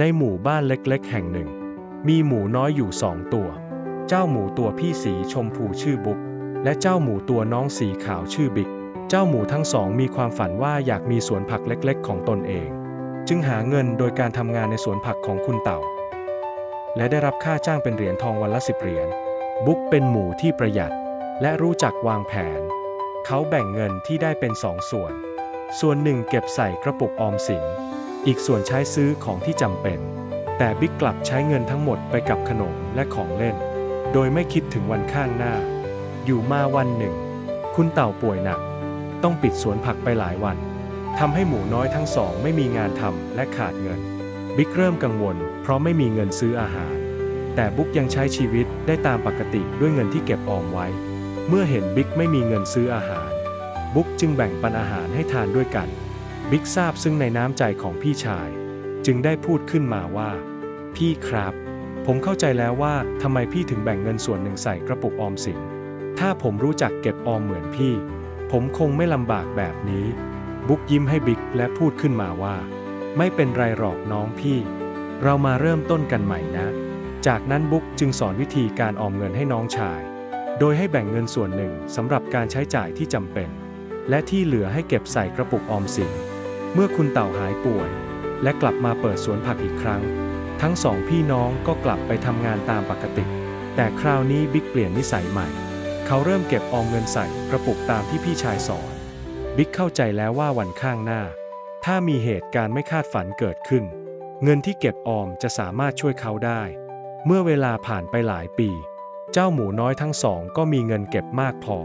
ในหมู่บ้านเล็กๆ แห่งหนึ่ง มีหมูน้อยอยู่สองตัว เจ้าหมูตัวพี่สีชมพูชื่อบุ๊กและเจ้าหมูตัวน้องสีขาวชื่อบิ๊ก เจ้าหมูทั้งสองมีความฝันว่าอยากมีสวนผักเล็กๆ ของตนเอง จึงหาเงินโดยการทำงานในสวนผักของคุณเต่า และได้รับค่าจ้างเป็นเหรียญทองวันละสิบเหรียญ บุ๊กเป็นหมูที่ประหยัด และรู้จักวางแผน เขาแบ่งเงินที่ได้เป็นสองส่วน ส่วนหนึ่งเก็บใส่กระปุกออมสิน อีกส่วนใช้ซื้อของที่จำเป็น แต่บิ๊กกลับใช้เงินทั้งหมดไปกับขนมและของเล่น โดยไม่คิดถึงวันข้างหน้า อยู่มาวันหนึ่ง คุณเต่าป่วยหนัก ต้องปิดสวนผักไปหลายวันทำให้หมูน้อยทั้งสองไม่มีงานทำและขาดเงิน บิ๊กเริ่มกังวล เพราะไม่มีเงินซื้ออาหาร แต่บุ๊กยังใช้ชีวิตได้ตามปกติด้วยเงินที่เก็บออมไว้ เมื่อเห็นบิ๊กไม่มีเงินซื้ออาหาร บุ๊กจึงแบ่งปันอาหารให้ทานด้วยกัน บิ๊กทราบซึ่งในน้ำใจของพี่ชาย จึงได้พูดขึ้นมาว่า พี่ครับ ผมเข้าใจแล้วว่าทำไมพี่ถึงแบ่งเงินส่วนหนึ่งใส่กระปุกออมสิน ถ้าผมรู้จักเก็บออมเหมือนพี่ ผมคงไม่ลำบากแบบนี้ บุ๊กยิ้มให้บิ๊กและพูดขึ้นมาว่า ไม่เป็นไรหรอกน้องพี่ เรามาเริ่มต้นกันใหม่นะ จากนั้นบุ๊กจึงสอนวิธีการออมเงินให้น้องชาย โดยให้แบ่งเงินส่วนหนึ่งสำหรับการใช้จ่ายที่จำเป็น และที่เหลือให้เก็บใส่กระปุกออมสิน เมื่อคุณเต่าหายป่วย และกลับมาเปิดสวนผักอีกครั้ง ทั้งสองพี่น้องก็กลับไปทำงานตามปกติ แต่คราวนี้บิ๊กเปลี่ยนนิสัยใหม่ เขาเริ่มเก็บออมเงินใส่กระปุกตามที่พี่ชายสอน บิ๊กเข้าใจแล้วว่าวันข้างหน้า ถ้ามีเหตุการณ์ไม่คาดฝันเกิดขึ้น เงินที่เก็บออมจะสามารถช่วยเขาได้ เมื่อเวลาผ่านไปหลายปี เจ้าหมูน้อยทั้งสองก็มีเงินเก็บมากพอ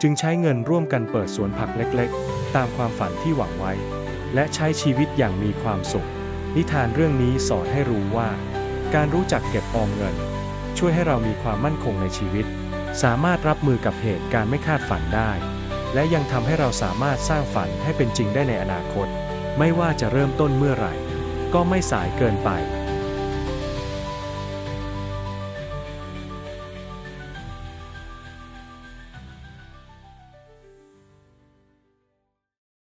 จึงใช้เงินร่วมกันเปิดสวนผักเล็กๆ ตามความฝันที่หวังไว้ และใช้ชีวิตอย่างมีความสุข นิทานเรื่องนี้สอนให้รู้ว่า การรู้จักเก็บออมเงิน ช่วยให้เรามีความมั่นคงในชีวิต สามารถรับมือกับเหตุการณ์ไม่คาดฝันได้ และยังทำให้เราสามารถสร้างฝันให้เป็นจริงได้ในอนาคต ไม่ว่าจะเริ่มต้นเมื่อไหร่ ก็ไม่สายเกินไป